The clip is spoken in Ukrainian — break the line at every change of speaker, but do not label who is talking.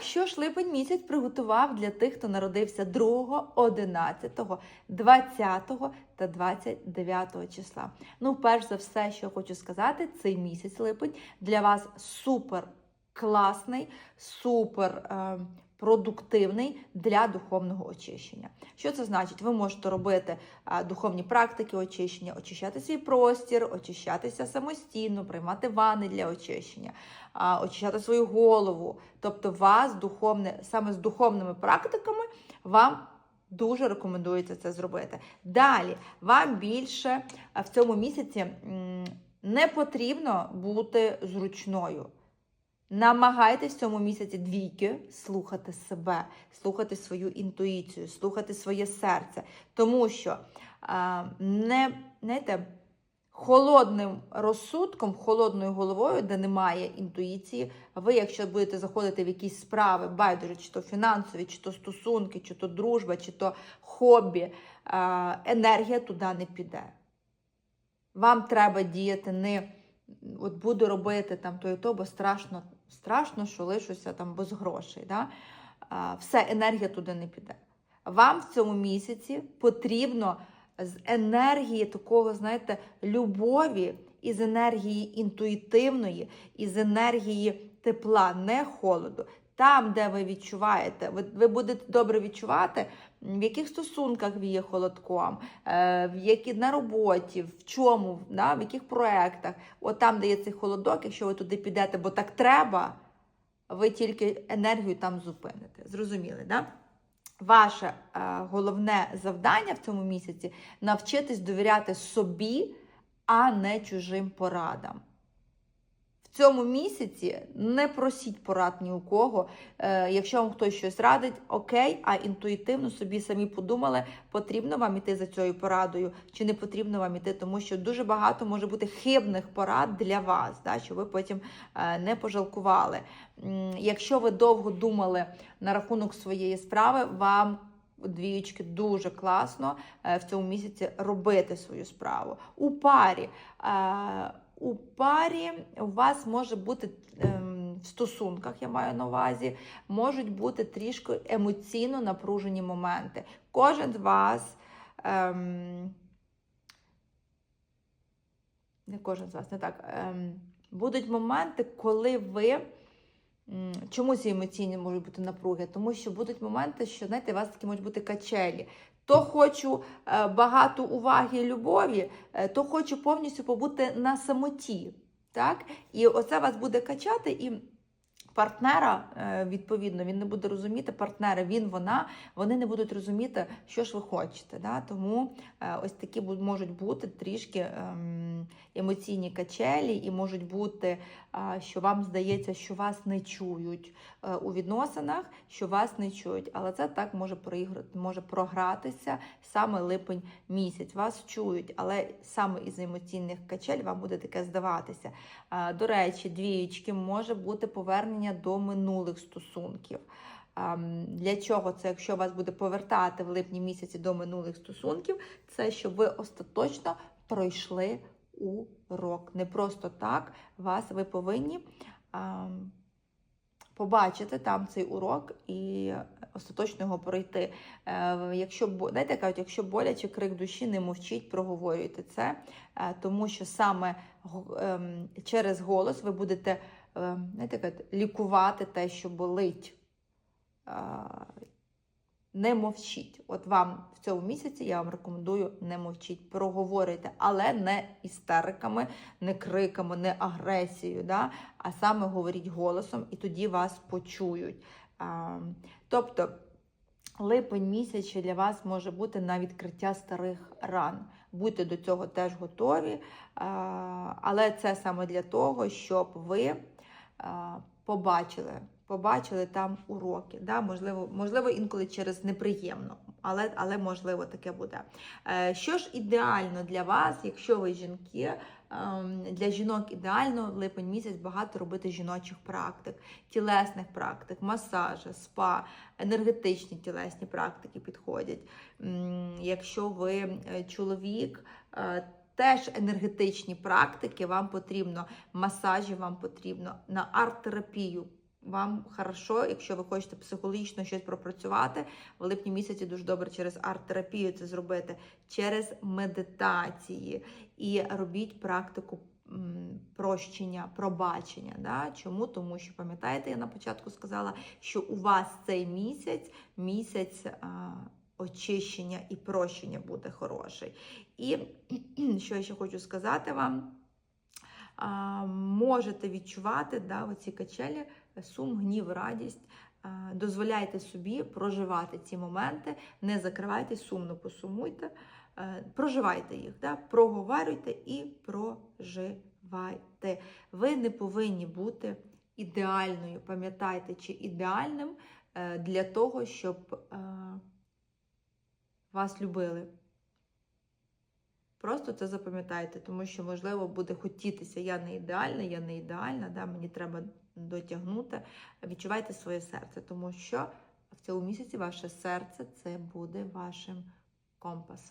Що ж липень місяць приготував для тих, хто народився 2, 11, 20 та 29 числа. Ну, перш за все, що хочу сказати, цей місяць липень для вас супер класний, супер е, продуктивний для духовного очищення. Що це значить? Ви можете робити духовні практики очищення, очищати свій простір, очищатися самостійно, приймати ванни для очищення, очищати свою голову. Тобто, вас духовне, саме з духовними практиками вам. Дуже рекомендується це зробити. Далі вам більше в цьому місяці не потрібно бути зручною. Намагайтесь в цьому місяці двійки слухати себе, слухати свою інтуїцію, слухати своє серце. Тому що а, не, знаєте, холодним розсудком, холодною головою, де немає інтуїції, ви, якщо будете заходити в якісь справи, байдуже, чи то фінансові, чи то стосунки, чи то дружба, чи то хобі, а, енергія туди не піде. Вам треба діяти не от буду робити там то і то, бо страшно, страшно, що лишуся там без грошей. Да? Все, енергія туди не піде. Вам в цьому місяці потрібно з енергії такого, знаєте, любові, із енергії інтуїтивної, із енергії тепла, не холоду. Там, де ви відчуваєте, ви, ви будете добре відчувати, в яких стосунках ви є холодком, е, в які на роботі, в чому, да, в яких проєктах. От там, де є цей холодок, якщо ви туди підете, бо так треба, ви тільки енергію там зупините. Зрозуміли, да? Ваше е, головне завдання в цьому місяці навчитись довіряти собі, а не чужим порадам. Цьому місяці не просіть порад ні у кого. Е, якщо вам хтось щось радить, окей, а інтуїтивно собі самі подумали, потрібно вам іти за цією порадою, чи не потрібно вам іти, тому що дуже багато може бути хибних порад для вас, да, що ви потім е, не пожалкували. Якщо ви довго думали на рахунок своєї справи, вам Двієчки дуже класно е, в цьому місяці робити свою справу. У парі. У парі у вас може бути ем, в стосунках, я маю на увазі, можуть бути трішки емоційно напружені моменти. Кожен з вас. Ем, не кожен з вас, не так. Ем, будуть моменти, коли ви. Чому ці емоційні можуть бути напруги? Тому що будуть моменти, що знаєте, у вас такі можуть бути качелі. То хочу е, багато уваги любові, е, то хочу повністю побути на самоті. Так? І оце вас буде качати, і партнера, е, відповідно, він не буде розуміти, партнери, він, вона, вони не будуть розуміти, що ж ви хочете. Да? Тому е, ось такі можуть бути трішки ем, емоційні качелі, і можуть бути, що вам здається, що вас не чують е, у відносинах, що вас не чують. Але це так може проіграти, може програтися саме липень місяць. Вас чують, але саме із емоційних качель вам буде таке здаватися. До речі, двієчки може бути повернення до минулих стосунків. Для чого це, якщо вас буде повертати в липні місяці до минулих стосунків, це щоб ви остаточно пройшли урок. Не просто так вас ви повинні ам, побачити там цей урок і остаточно його пройти. Е, Якщо знаєте, кажуть, якщо боляче крик душі, не мовчіть, проговорюйте це, е, тому що саме ем, через голос ви будете ем, знаєте, лікувати те, що болить. Е, Не мовчіть. От вам в цьому місяці я вам рекомендую не мовчіть, проговорюйте, але не істериками, не криками, не агресією, да? а саме говоріть голосом, і тоді вас почують. А, тобто липень місяць для вас може бути на відкриття старих ран. Будьте до цього теж готові, але це саме для того, щоб ви побачили. Побачили там уроки. Да? Можливо, можливо, інколи через неприємно, але, але можливо таке буде. Е, Що ж ідеально для вас, якщо ви жінки, ем, для жінок ідеально в липень місяць багато робити жіночих практик, тілесних практик, масажі, спа, енергетичні тілесні практики підходять. Якщо ви е, чоловік, е, Теж енергетичні практики, вам потрібно масажі, вам потрібно на арт-терапію вам хорошо, якщо ви хочете психологічно щось пропрацювати. В липні місяці дуже добре через арт-терапію це зробити, через медитації і робіть практику прощення, пробачення. Да? Чому? Тому що пам'ятаєте, я на початку сказала, що у вас цей місяць місяць. Очищення і прощення буде хороший. І що я ще хочу сказати вам, а, можете відчувати да, оці качелі, сум, гнів, радість. Дозволяйте собі проживати ці моменти, не закривайте, сумно посумуйте, проживайте їх, да, проговорюйте і проживайте. Ви не повинні бути ідеальною, пам'ятайте, чи ідеальним е, для того, щоб е, вас любили. Просто це запам'ятайте, тому що, можливо, буде хотітися, я не ідеальна, я не ідеальна, да, мені треба дотягнути. Відчувайте своє серце, тому що в цьому місяці ваше серце це буде вашим компасом.